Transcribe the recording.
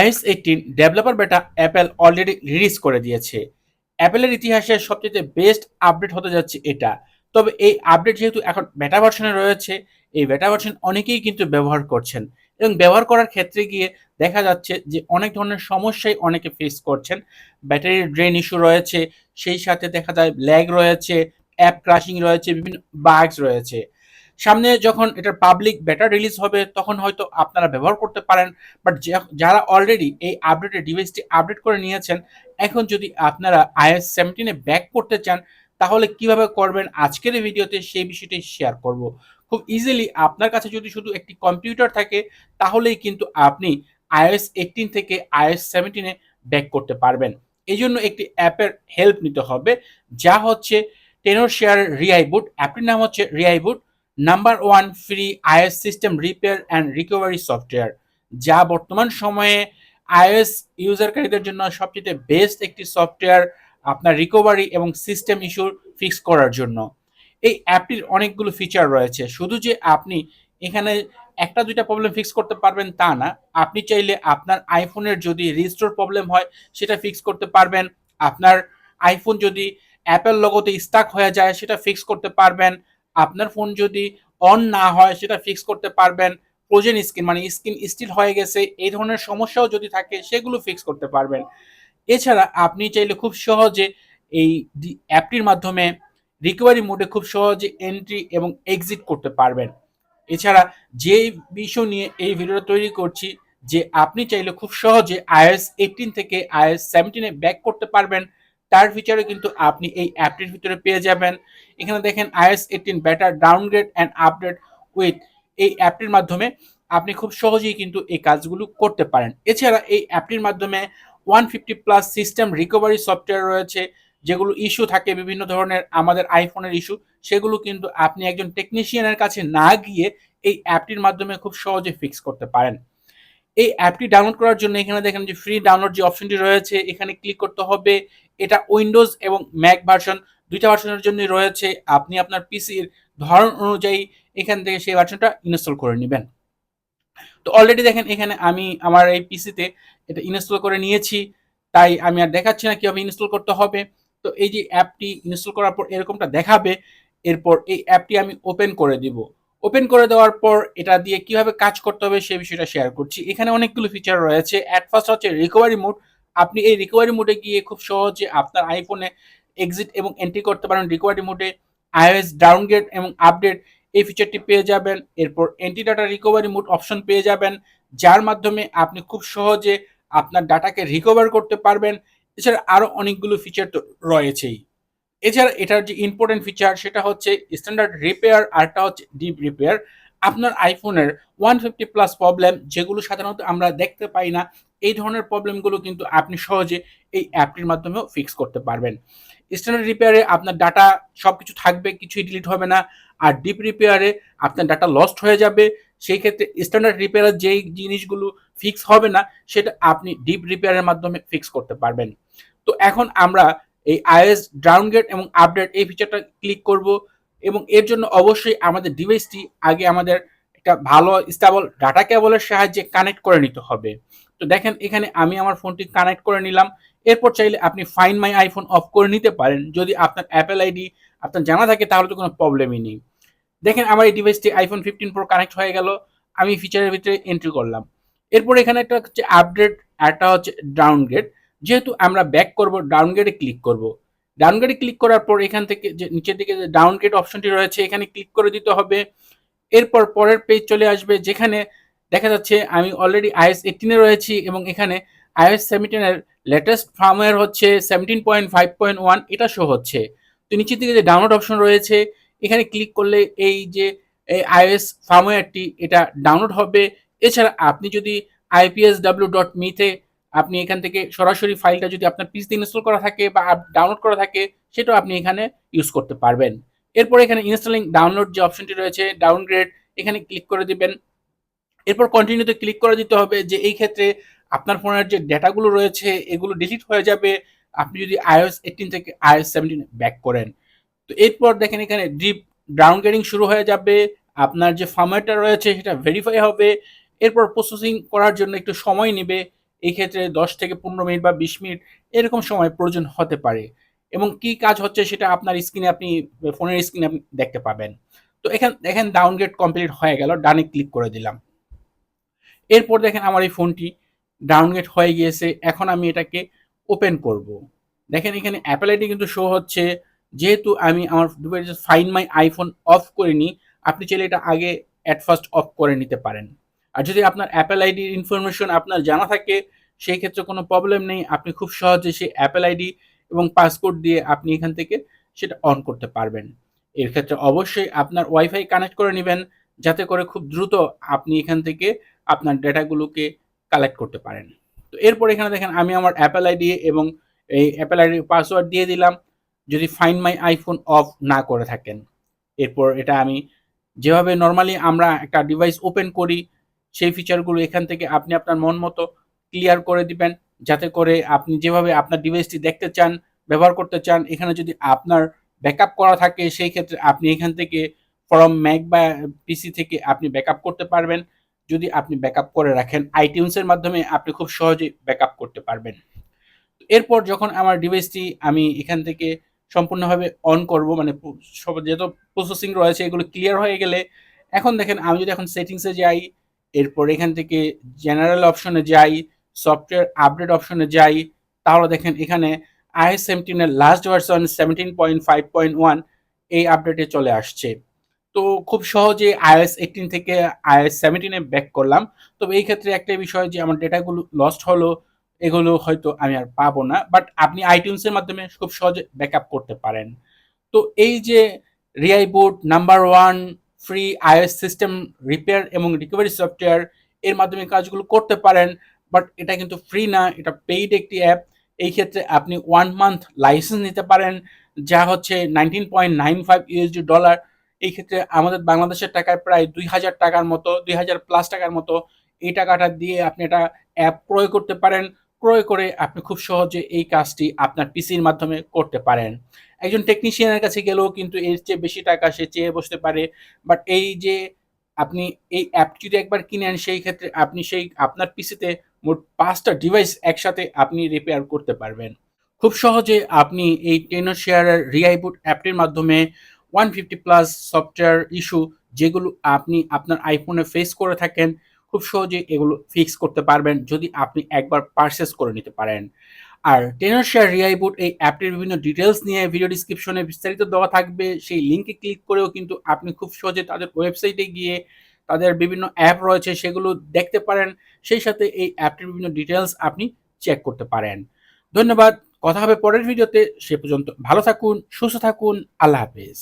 iOS eighteen developer beta Apple already release করে দিয়েছে। অ্যাপেলের ইতিহাসে সবচেয়ে বেস্ট আপডেট হতে যাচ্ছে এটা। তবে এই আপডেট যেহেতু এখন বেটা ভার্সনে রয়েছে, এই বেটা ভার্সন অনেকেই কিন্তু ব্যবহার করছেন এবং ব্যবহার করার ক্ষেত্রে গিয়ে দেখা যাচ্ছে যে অনেক ধরনের সমস্যাই অনেকে ফেস করছেন। ব্যাটারির ড্রেন ইস্যু রয়েছে, সেই সাথে দেখা যায় ল্যাগ রয়েছে অ্যাপ ক্রাশিং রয়েছে, বিভিন্ন বাগস রয়েছে। সামনে যখন এটার পাবলিক বেটা রিলিজ হবে, তখন হয়তো আপনারা ব্যবহার করতে পারেন। বাট যারা অলরেডি এই আপডেটের ডিভাইসটি আপডেট করে নিয়েছেন, এখন যদি আপনারা আইএস সেভেন্টিনে ব্যাক করতে চান, তাহলে কীভাবে করবেন আজকের ভিডিওতে সেই বিষয়টি শেয়ার করব। খুব ইজিলি আপনার কাছে যদি শুধু একটি কম্পিউটার থাকে, তাহলেই কিন্তু আপনি আইএস এইটিন থেকে আইএস সেভেন্টিনে ব্যাক করতে পারবেন। এই জন্য একটি অ্যাপের হেল্প নিতে হবে, যা হচ্ছে টেনর শেয়ার রিআইবুট অ্যাপটির নাম হচ্ছে ReiBoot number one free iOS system repair and recovery software যা বর্তমান সময়ে আইএস ইউজারকারীদের জন্য সবচেয়ে বেস্ট একটি সফটওয়্যার আপনার রিকভারি এবং সিস্টেম ইস্যুর ফিক্স করার জন্য। এই অ্যাপটির অনেকগুলো ফিচার রয়েছে। শুধু যে আপনি এখানে একটা দুইটা প্রবলেম ফিক্স করতে পারবেন তা না। আপনি চাইলে আপনার আইফোনের যদি রিস্টোর প্রবলেম হয়, সেটা ফিক্স করতে পারবেন। আপনার আইফোন যদি অ্যাপেল লগোতে স্টাক হয়ে যায়, সেটা ফিক্স করতে পারবেন। আপনার ফোন যদি অন না হয়, সেটা ফিক্স করতে পারবেন। ফ্রোজেন স্ক্রিন মানে স্ক্রিন স্টিল হয়ে গেছে, এই ধরনের সমস্যাও যদি থাকে, সেগুলো ফিক্স করতে পারবেন। এছাড়া আপনি চাইলে খুব সহজে এই অ্যাপটির মাধ্যমে রিকভারি মোডে খুব সহজে এন্ট্রি এবং এক্সিট করতে পারবেন। এছাড়া যে বিষয় নিয়ে এই ভিডিওটা তৈরি করছি, যে আপনি চাইলে খুব সহজে আইএস এইটিন থেকে আইএস সেভেন্টিনে ব্যাক করতে পারবেন। তার ফিচারে কিন্তু আপনি এই অ্যাপটির ভিতরে পেয়ে যাবেন। এখানে দেখেন iOS eighteen beta downgrade and update with এই অ্যাপটির মাধ্যমে আপনি খুব সহজেই কিন্তু এই কাজগুলো করতে পারেন। এছাড়া এই অ্যাপটির মাধ্যমে one fifty plus system recovery software রয়েছে, যেগুলো ইস্যু থাকে বিভিন্ন ধরনের আমাদের আইফোনের ইস্যু সেগুলো কিন্তু আপনি একজন টেকনিশিয়ানের কাছে না গিয়ে এই অ্যাপটির মাধ্যমে খুব সহজে ফিক্স করতে পারেন। এই অ্যাপটি ডাউনলোড করার জন্য এখানে দেখেন যে ফ্রি ডাউনলোড যে অপশনটি রয়েছে, এখানে ক্লিক করতে হবে। এটা উইন্ডোজ এবং ম্যাক ভার্সন দুইটা ভার্সনের জন্য রয়েছে। আপনি আপনার পিসির ধরন অনুযায়ী এখান থেকে সেই ভার্সনটা ইনস্টল করে নেবেন। তো অলরেডি দেখেন এখানে আমি আমার এই পিসিতে এটা ইনস্টল করে নিয়েছি। তাই আমি আর দেখাচ্ছি না কীভাবে ইনস্টল করতে হবে। তো এই যে অ্যাপটি ইনস্টল করার পর এরকমটা দেখাবে, এরপর এই অ্যাপটি আমি ওপেন করে দিব। ওপেন করে দেওয়ার পর এটা দিয়ে কীভাবে কাজ করতে হবে সেই বিষয়টা শেয়ার করছি। এখানে অনেকগুলো ফিচার রয়েছে। অ্যাট ফার্স্ট হচ্ছে রিকভারি মোড আপনি এই রিকভারি মোডে গিয়ে খুব সহজে আপনার আইফোনে এক্সিট এবং এন্ট্রি করতে পারেন। রিকভারি মোডে আইওএস ডাউনগ্রেড এবং আপডেট এই ফিচারটি পেয়ে যাবেন। এরপর anti data recovery mode option পেয়ে যাবেন, যার মাধ্যমে আপনি খুব সহজে আপনার ডাটাকে রিকভার করতে পারবেন। এছাড়া আরও অনেকগুলো ফিচার তো রয়েছেই। এছাড়া এটার যে ইম্পর্টেন্ট ফিচার সেটা হচ্ছে স্ট্যান্ডার্ড রিপেয়ার আরটা হচ্ছে ডিপ রিপেয়ার আপনার আইফোনের ওয়ান ফিফটি প্লাস প্রবলেম যেগুলো সাধারণত আমরা দেখতে পাই না এই ধরনের প্রবলেমগুলো কিন্তু আপনি সহজে এই অ্যাপটির মাধ্যমেও ফিক্স করতে পারবেন। স্ট্যান্ডার্ড রিপেয়ারে আপনার ডাটা সব কিছু থাকবে, কিছুই ডিলিট হবে না। আর ডিপ রিপেয়ারে আপনার ডাটা লস্ট হয়ে যাবে। সেই ক্ষেত্রে স্ট্যান্ডার্ড রিপেয়ারের যেই জিনিসগুলো ফিক্স হবে না, সেটা আপনি ডিপ রিপেয়ারের মাধ্যমে ফিক্স করতে পারবেন। তো এখন আমরা এই আইএস ডাউনগ্রেড এবং আপডেট এই ফিচারটা ক্লিক করব এবং এর জন্য অবশ্যই আমাদের ডিভাইসটি আগে আমাদের একটা ভালো স্টেবল ডাটা কেবলের সাহায্যে কানেক্ট করে নিতে হবে। তো দেখেন, এখানে আমি আমার ফোনটি কানেক্ট করে নিলাম। এরপর চাইলে আপনি ফাইন মাই আইফোন অফ করে নিতে পারেন। যদি আপনার অ্যাপেল আইডি আপনার জানা থাকে, তাহলে তো কোনো প্রবলেমই নেই। দেখেন, আমার এই ডিভাইসটি আইফোন ফিফটিন প্রো কানেক্ট হয়ে গেল। আমি ফিচারের ভিতরে এন্ট্রি করলাম। এরপর এখানে একটা হচ্ছে আপডেট একটা হচ্ছে ডাউনগ্রেড যেহেতু আমরা ব্যাক করব ডাউনগ্রেডে ক্লিক করব। ডাউনগ্রেডে ক্লিক করার পর এখান থেকে যে নিচের দিকে যে ডাউনগ্রেড অপশনটি রয়েছে, এখানে ক্লিক করে দিতে হবে। এরপর পরের পেজ চলে আসবে, যেখানে দেখা যাচ্ছে আমি অলরেডি আইএস এইটিনে রয়েছি এবং এখানে আইএস সেভেন্টিনের লেটেস্ট ফার্মওয়্যার হচ্ছে seventeen point five point one এটা শো হচ্ছে। তো নিচের দিকে যে ডাউনলোড অপশন রয়েছে, এখানে ক্লিক করলে এই যে, এই আইএস ফার্মওয়্যারটি এটা ডাউনলোড হবে। এছাড়া আপনি যদি আইপিএস ডাব্লিউ ডট মিতে আপনি এখান থেকে সরাসরি ফাইলটা যদি আপনার পিসিতে ইনস্টল করা থাকে বা ডাউনলোড করা থাকে, সেটাও আপনি এখানে ইউজ করতে পারবেন। এরপর এখানে ইনস্টলিং ডাউনলোড যে অপশনটি রয়েছে ডাউনগ্রেড এখানে ক্লিক করে দিবেন। এরপর কন্টিনিউতে ক্লিক করে দিতে হবে যে এই ক্ষেত্রে আপনার ফোনের যে ডেটাগুলো রয়েছে, এগুলো ডিলিট হয়ে যাবে। আপনি যদি আইওএস এইটিন থেকে আইওএস সেভেন্টিন ব্যাক করেন। তো এরপর দেখেন এখানে ডিপ ডাউনগ্রেডিং শুরু হয়ে যাবে। আপনার যে ফার্মওয়্যারটা রয়েছে সেটা ভেরিফাই হবে। এরপর প্রসেসিং করার জন্য একটু সময় নেবে। এই ক্ষেত্রে দশ থেকে পনেরো মিনিট বা বিশ মিনিট এরকম সময় প্রয়োজন হতে পারে। এবং কি কাজ হচ্ছে সেটা আপনার স্ক্রিনে আপনি ফোনের স্ক্রিনে আপনি দেখতে পাবেন। তো এখান, দেখেন ডাউনগ্রেড কমপ্লিট হয়ে গেল। ডানে ক্লিক করে দিলাম। এরপর দেখেন আমার এই ফোনটি ডাউনগ্রেড হয়ে গিয়েছে। এখন আমি এটাকে ওপেন করব। দেখেন এখানে অ্যাপেল আইডি কিন্তু শো হচ্ছে। যেহেতু আমি আমার ফাইন মাই আইফোন অফ করিনি, আপনি চাইলে এটা আগে অ্যাট ফার্স্ট অফ করে নিতে পারেন। আর যদি আপনার অ্যাপেল আইডির ইনফরমেশন আপনার জানা থাকে, সেই ক্ষেত্রে কোনো প্রবলেম নেই। আপনি খুব সহজে সেই অ্যাপেল আইডি এবং পাসকোড দিয়ে আপনি এখান থেকে সেটা অন করতে পারবেন। এর ক্ষেত্রে অবশ্যই আপনার ওয়াইফাই কানেক্ট করে নেবেন। যাতে করে খুব দ্রুত আপনি এখান থেকে আপনার ডেটাগুলোকে কালেক্ট করতে পারেন। তো এরপর এখানে দেখেন আমি আমার অ্যাপেল আইডি এবং এই অ্যাপেল আইডি পাসওয়ার্ড দিয়ে দিলাম। যদি ফাইন মাই আইফোন অফ না করে থাকেন, এরপর এটা আমি যেভাবে নর্মালি আমরা একটা ডিভাইস ওপেন করি, সেই ফিচারগুলো এখান থেকে আপনি আপনার মন মতো ক্লিয়ার করে দিবেন। যাতে করে আপনি যেভাবে আপনার ডিভাইসটি দেখতে চান, ব্যবহার করতে চান, এখানে যদি আপনার ব্যাকআপ করা থাকে, সেই ক্ষেত্রে আপনি এখান থেকে ফরম ম্যাক বা পিসি থেকে আপনি ব্যাকআপ করতে পারবেন। যদি আপনি ব্যাকআপ করে রাখেন আইটিউন্সের মাধ্যমে আপনি খুব সহজেই ব্যাকআপ করতে পারবেন। এরপর যখন আমার ডিভাইসটি আমি এখান থেকে সম্পূর্ণভাবে অন করব মানে সব, যেহেতু প্রসেসিং রয়েছে, এগুলো ক্লিয়ার হয়ে গেলে, এখন দেখেন আমি যদি এখন সেটিংসে যাই, এরপর এখান থেকে জেনারেল অপশনে যাই সফটওয়্যার আপডেট অপশনে যাই, তাহলে দেখেন এখানে iOS সেভেন্টিনের last version seventeen point five point one এই আপডেটে চলে আসছে। তো খুব সহজে আইএস এইটিন থেকে আইএস সেভেন্টিনে ব্যাক করলাম। তবে এই ক্ষেত্রে একটা বিষয় যে আমার ডেটাগুলো লস্ট হলো, এগুলো হয়তো আমি আর পাবো না। বাট আপনি আইটিউন্সের মাধ্যমে খুব সহজে ব্যাকআপ করতে পারেন। তো এই যে ReiBoot number one free iOS system repair এবং রিকভারি সফটওয়্যার এর মাধ্যমে কাজগুলো করতে পারেন। বাট এটা কিন্তু ফ্রি না, এটা পেইড একটি অ্যাপ এই ক্ষেত্রে আপনি ওয়ান মান্থ লাইসেন্স নিতে পারেন, যা হচ্ছে nineteen point nine five USD dollar এই ক্ষেত্রে আমাদের বাংলাদেশের টাকায় প্রায় দুই হাজার টাকার মতো, দুই হাজার প্লাস টাকার মতো এই টাকাটা দিয়ে আপনি এটা অ্যাপ ক্রয় করতে পারেন। ক্রয় করে আপনি খুব সহজে এই কাজটি আপনার পিসির মাধ্যমে করতে পারেন। একজন টেকনিশিয়ানের কাছে গেলেও কিন্তু এর চেয়ে বেশি টাকা সে চেয়ে বসতে পারে। বাট এই যে আপনি এই অ্যাপটি যদি একবার কিনেন, সেই ক্ষেত্রে আপনি সেই আপনার পিসিতে মোট পাঁচটা ডিভাইস একসাথে আপনি রিপেয়ার করতে পারবেন। খুব সহজে আপনি এই টেনো শেয়ারের রিআইবুট অ্যাপটির মাধ্যমে one fifty plus software issue যেগুলো আপনি আপনার আইফোনে ফেস করে থাকেন, খুব সহজে এগুলো ফিক্স করতে পারবেন যদি আপনি একবার পারচেস করে নিতে পারেন। আর টেনার শেয়ার রিআইবুট এই অ্যাপটির বিভিন্ন ডিটেলস নিয়ে ভিডিও ডিসক্রিপশনে বিস্তারিত দেওয়া থাকবে। সেই লিঙ্কে ক্লিক করেও কিন্তু আপনি খুব সহজে তাদের ওয়েবসাইটে গিয়ে তাদের বিভিন্ন অ্যাপ রয়েছে সেগুলো দেখতে পারেন। সেই সাথে এই অ্যাপটির বিভিন্ন ডিটেলস আপনি চেক করতে পারেন। ধন্যবাদ। কথা হবে পরের ভিডিওতে সে পর্যন্ত ভালো থাকুন, সুস্থ থাকুন। আল্লাহ হাফেজ।